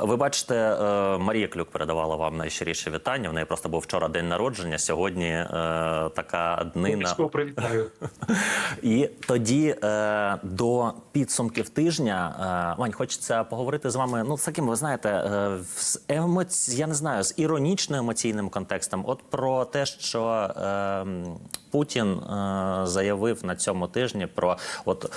Ви бачите, е, Марія Клюк передавала вам найщиріше вітання. В неї просто був вчора день народження. Сьогодні е, така днина. Привітаю. І тоді е, до підсумків тижня, е, Вань, хочеться поговорити з вами. Ну, з таким, ви знаєте, е, з емоці... я не знаю, з іронічно емоційним контекстом. От про те, що е, Путін е, заявив на цьому тижні про от.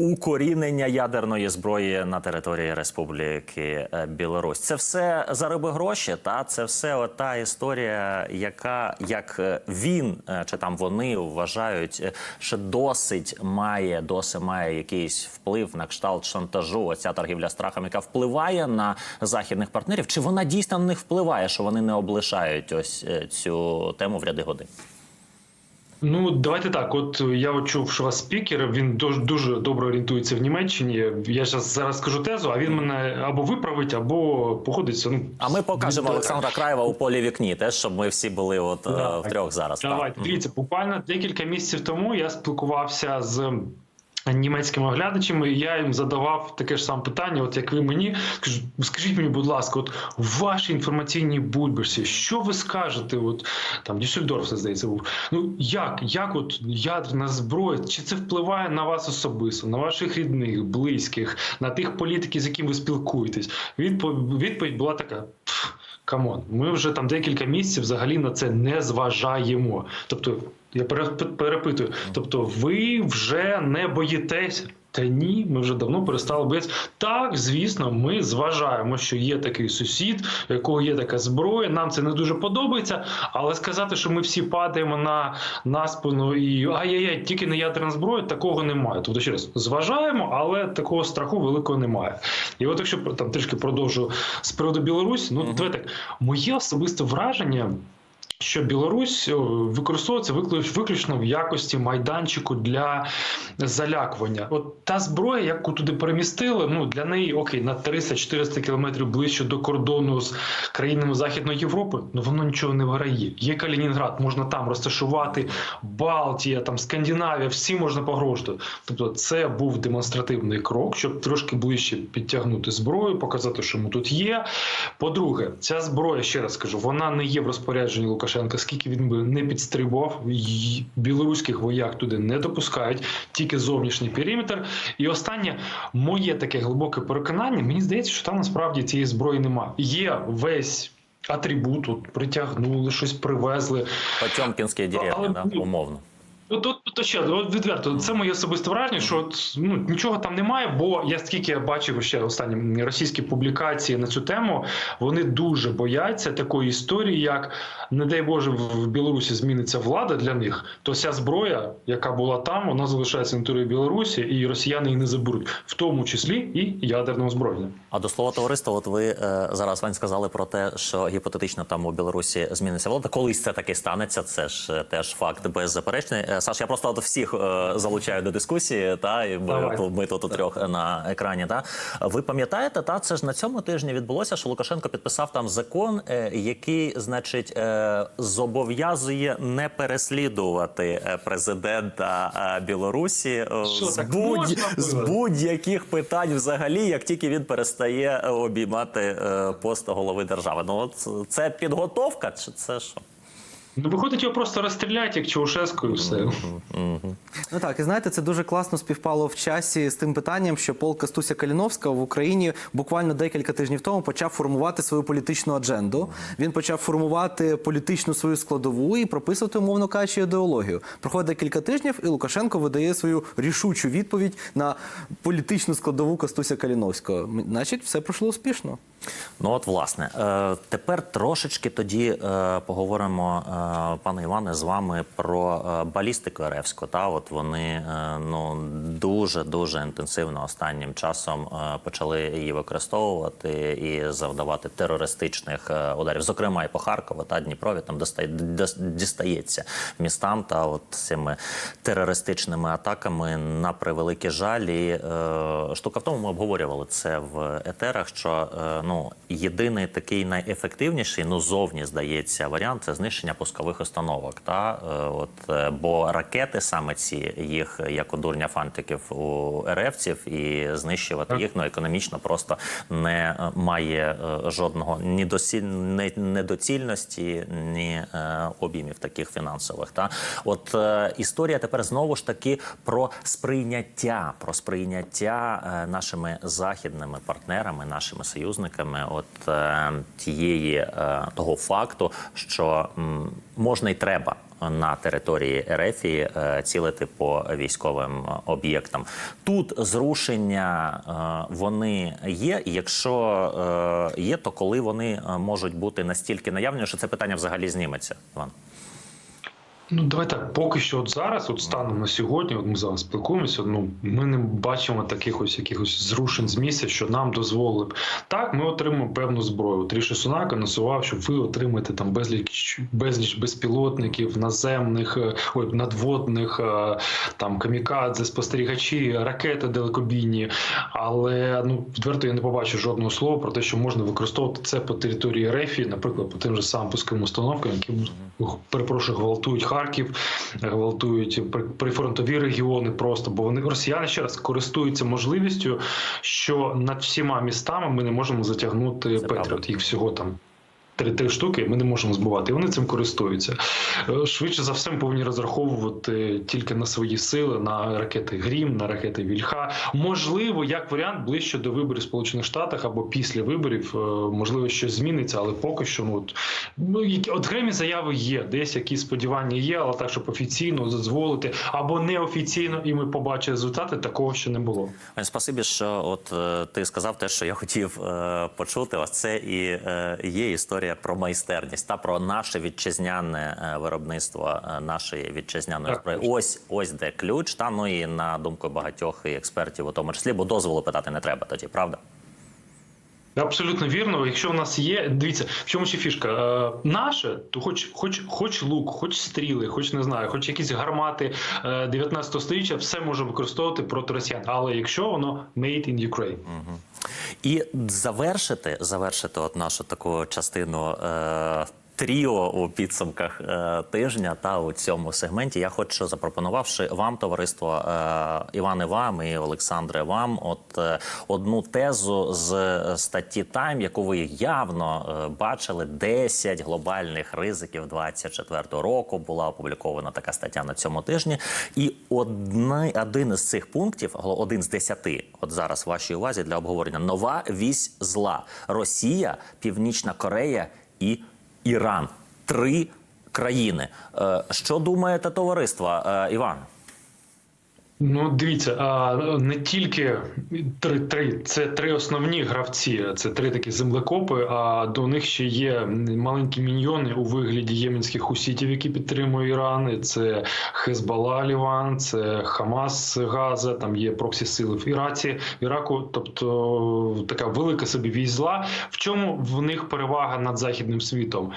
Укорінення ядерної зброї на території Республіки е, Білорусь. Це все зароби гроші. Та це все от та історія, яка як е, він е, чи там вони вважають, що досить має досить має якийсь вплив на кшталт шантажу. Оця торгівля страхом, яка впливає на західних партнерів. Чи вона дійсно на них впливає, що вони не облишають ось цю тему в ряди годин? Ну, давайте так. От я от чув, що у вас спікер, він дуже, дуже добре орієнтується в Німеччині. Я зараз зараз скажу тезу, а він мене або виправить, або походиться. Ну А ми покажемо від- Олександра Краєва у полі вікні, теж щоб ми всі були от е, в трьох зараз. так. Давайте дивіться, буквально декілька місяців тому я спілкувався з. Німецькими оглядачами і я їм задавав таке ж саме питання, от як ви мені скажу, скажіть мені, будь ласка, от в вашій інформаційній бульбашці, що ви скажете? От там Дюссельдорф, це здається, був. Ну як, як от ядерна зброя, чи це впливає на вас особисто, на ваших рідних, близьких, на тих політиків, з якими ви спілкуєтесь? Відповідь, була така. «Пф, Камон, ми вже там декілька місяців взагалі на це не зважаємо. Тобто, я пере- перепитую, тобто, ви вже не боїтеся? Та ні, ми вже давно перестали боятися. Так, звісно, ми зважаємо, що є такий сусід, у якого є така зброя. Нам це не дуже подобається. Але сказати, що ми всі падаємо на, на спину і ай-яй-яй, тільки не ядерна зброя, такого немає. Тобто, ще раз, зважаємо, але такого страху великого немає. І от якщо там трішки продовжу з приводу Білорусі, ну давайте так, моє особисте враження. Що Білорусь використовується виклю- виключно в якості майданчику для залякування. От та зброя, яку туди перемістили, ну для неї окей, на 300-400 кілометрів ближче до кордону з країнами Західної Європи, ну воно нічого не виграє. Є Калінінград, можна там розташувати Балтія, там Скандинавія, всі можна погрожувати. Тобто, це був демонстративний крок, щоб трошки ближче підтягнути зброю, показати, що ми тут є. По-друге, ця зброя, ще раз кажу, вона не є в розпорядженні Лукашенка, скільки він би не підстрибував, білоруських вояк туди не допускають, тільки зовнішній периметр. І останнє, моє таке глибоке переконання, мені здається, що там насправді цієї зброї немає. Є весь. Атрибут, от притягнули, щось привезли. Потьомкінські деревні, Але, да, ну, умовно. От, от, от ще от відверто, це моє особисте враження, що от, ну, нічого там немає, бо я скільки бачив ще останні російські публікації на цю тему, вони дуже бояться такої історії, як не дай Боже, в Білорусі зміниться влада для них, то вся зброя, яка була там, вона залишається на території Білорусі, і росіяни її не заберуть, в тому числі і ядерне озброєння. А до слова товариства, от ви е, зараз Вань сказали про те, що гіпотетично там у Білорусі зміниться влада. Колись це таки станеться. Це ж е, теж факт беззаперечний. Саш, я просто от всіх е, залучаю до дискусії. Та і ми, Давай. ми тут у трьох на екрані. Та ви пам'ятаєте, та це ж на цьому тижні відбулося, що Лукашенко підписав там закон, е, який, значить, е, зобов'язує не переслідувати президента Білорусі Що, з, будь, будь-яких питань взагалі, як тільки він перестає обіймати е, пост голови держави. Ну от це підготовка, чи це що? Ну, виходить, його просто розстріляють, як Чаушеску, і все. Ну так, і знаєте, це дуже класно співпало в часі з тим питанням, що полк Кастуся Каліновська в Україні буквально декілька тижнів тому почав формувати свою політичну адженду. Він почав формувати політичну свою складову і прописувати, умовно кажучи, ідеологію. Проходить кілька тижнів, і Лукашенко видає свою рішучу відповідь на політичну складову Кастуся Каліновського. Значить, все пройшло успішно. Ну от власне, е, тепер трошечки тоді е, поговоримо, е, пане Іване, з вами про балістику РФську. Та от вони ну дуже дуже інтенсивно останнім часом почали її використовувати і завдавати терористичних ударів, зокрема і по Харкову та Дніпрові. Там дістається містам та от цими терористичними атаками на превеликий жаль. І, е, штука в тому, ми обговорювали це в етерах. Що ну єдиний такий найефективніший, ну зовні здається, варіант це знищення пускових установок. Та Е, от е, бо ракети саме ці їх як у дурня фантиків у РФців, і знищувати їх ну економічно просто не е, має жодного ні досіль не- недоцільності, ні е, об'ємів таких фінансових. Та от е, історія тепер знову ж таки про сприйняття, про сприйняття нашими західними партнерами, нашими союзниками, от е, тієї е, того факту, що можна і треба. На території Ерефії е, цілити по військовим об'єктам. Тут зрушення вони є. Якщо є, то коли вони можуть бути настільки наявні, що це питання взагалі зніметься, Іван? Ну, давай так, поки що, от зараз, от станом на сьогодні, от ми зараз спілкуємося. Ну ми не бачимо таких ось якихось зрушень з місця, що нам дозволили б. Так, ми отримаємо певну зброю. От Ріші Сунак анонсував, що ви отримаєте там безліч безліч безпілотників, наземних, е, ой, надводних, е, там камікадзе, спостерігачі, ракети далекобійні. Але ну відверто я не побачу жодного слова про те, що можна використовувати це по території РЕФІ, наприклад, по тим же самим пусковим установкам, які перепрошую, гвалтують Харків, гвалтують при- прифронтові регіони. Просто бо вони росіяни ще раз користуються можливістю, що над всіма містами ми не можемо затягнути. Петріот. Їх всього там. Три, три штуки ми не можемо збивати, і вони цим користуються. Е, Швидше за все, ми повинні розраховувати тільки на свої сили, на ракети Грім, на ракети Вільха. Можливо, як варіант, ближче до виборів Сполучених Штатах або після виборів, е, можливо, щось зміниться, але поки що ну от, ну які окремі заяви є, десь якісь сподівання є, але так, щоб офіційно дозволити або неофіційно, і ми побачили результати, такого ще не було. Спасибі, що от е, ти сказав те, що я хотів е, почути. Ось це і е, є історія про майстерність та про наше вітчизняне е, виробництво е, нашої вітчизняної зброї. Ось ось де ключ. Та ну і на думку багатьох і експертів, у тому числі, бо дозволу питати не треба тоді, правда? Абсолютно вірно. Якщо в нас є, дивіться, в чому ще фішка? Е, наше, то хоч, хоч, хоч лук, хоч стріли, хоч не знаю, хоч якісь гармати е, 19 століття, все може використовувати проти росіян. Але якщо воно made in Ukraine. І завершити, завершити от нашу таку частину. Е- Тріо у підсумках е, тижня та у цьому сегменті я хочу запропонувавши вам, товариство е, Іване, вам і Олександре, вам от е, одну тезу з е, статті Тайм, яку ви явно е, бачили. 10 глобальних ризиків 24 року була опублікована така стаття на цьому тижні. І одна, один із цих пунктів, один з десяти, от зараз в вашій увазі для обговорення. Нова вісь зла: Росія, Північна Корея і Іран. Три країни. Е, Що думаєте, товариство? Е, Іван? Ну, дивіться, а, не тільки три, три це три основні гравці, це три такі землекопи. А до них ще є маленькі міньйони у вигляді єменських хусітів, які підтримує Іран. Це Хезбалла Ліван, це Хамас Газа. Там є проксі сили в Іраці, Іраку. Тобто така велика собі вісь зла. В чому в них перевага над західним світом?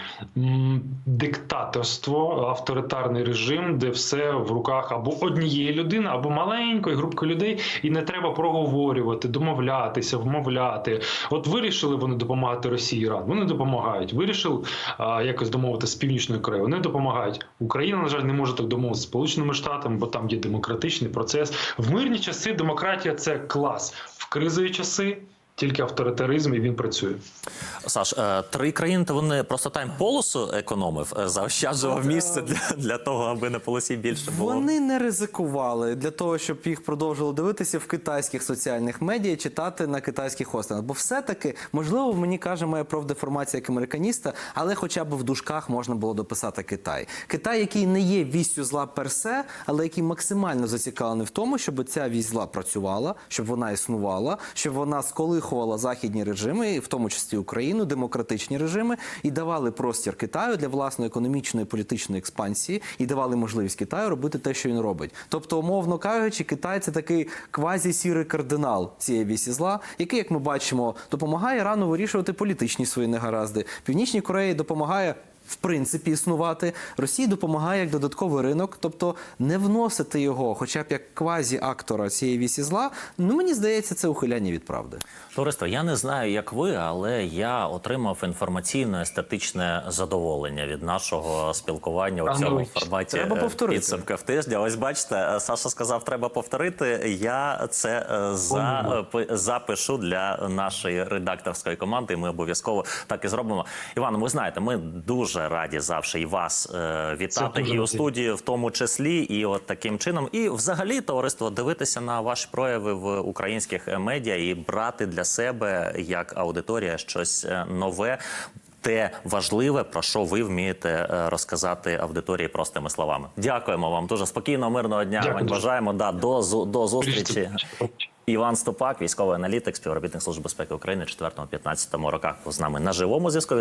Диктаторство, авторитарний режим, де все в руках або однієї людини, або маленької групки людей, і не треба проговорювати, домовлятися, вмовляти. От вирішили вони допомагати Росії Іран. Вони допомагають. Вирішив а, якось домовити з північною Кореєю. Вони допомагають. Україна, на жаль, не може так домовитися з Сполученими Штатами, бо там є демократичний процес. В мирні часи демократія це клас. В кризові часи тільки авторитаризм і він працює. Саш, е, три країни, то вони просто тайм полосу економив, е, заощаджував місце для, для того, аби на полосі більше було. Вони не ризикували для того, щоб їх продовжили дивитися в китайських соціальних медіа, читати на китайських хостингах. Бо все-таки, можливо, мені каже моя профдеформація як американіста, але хоча б в дужках можна було дописати Китай. Китай, який не є вістю зла персе, але який максимально зацікавлений в тому, щоб ця вість зла працювала, щоб вона існувала, щоб вона сколихувала західні режими, в тому числі Україну, демократичні режими, і давали простір Китаю для власної економічної політичної експансії, і давали можливість Китаю робити те, що він робить. Тобто, умовно кажучи, Китай це такий квазі-сірий кардинал цієї вісі зла, який, як ми бачимо, допомагає Ірану вирішувати політичні свої негаразди. Північній Кореї допомагає в принципі існувати. Росії допомагає як додатковий ринок, тобто не вносити його, хоча б як квазі-актора цієї вісі зла. Ну мені здається, це ухиляння від правди. Товариство, я не знаю, як ви, але я отримав інформаційно-естетичне задоволення від нашого спілкування у цьому ну, форматі треба е, повторити. підсумків тижня. Ось бачите, е, Саша сказав, треба повторити. Я це е, за, запишу для нашої редакторської команди. і Ми обов'язково так і зробимо. Іван, ви знаєте, ми дуже раді завжди і вас е, вітати, і у студії в тому числі, і от таким чином. І взагалі, товариство, дивитися на ваші прояви в українських е, медіа і брати для себе як аудиторія щось е, нове. Те важливе, про що ви вмієте е, розказати аудиторії простими словами. Дякуємо вам дуже спокійного, мирного дня. Дякую бажаємо да до до зустрічі. Іван Стопак, військовий аналітик, співробітник Служби безпеки України, 4-15 роках з нами на живому зв'язку.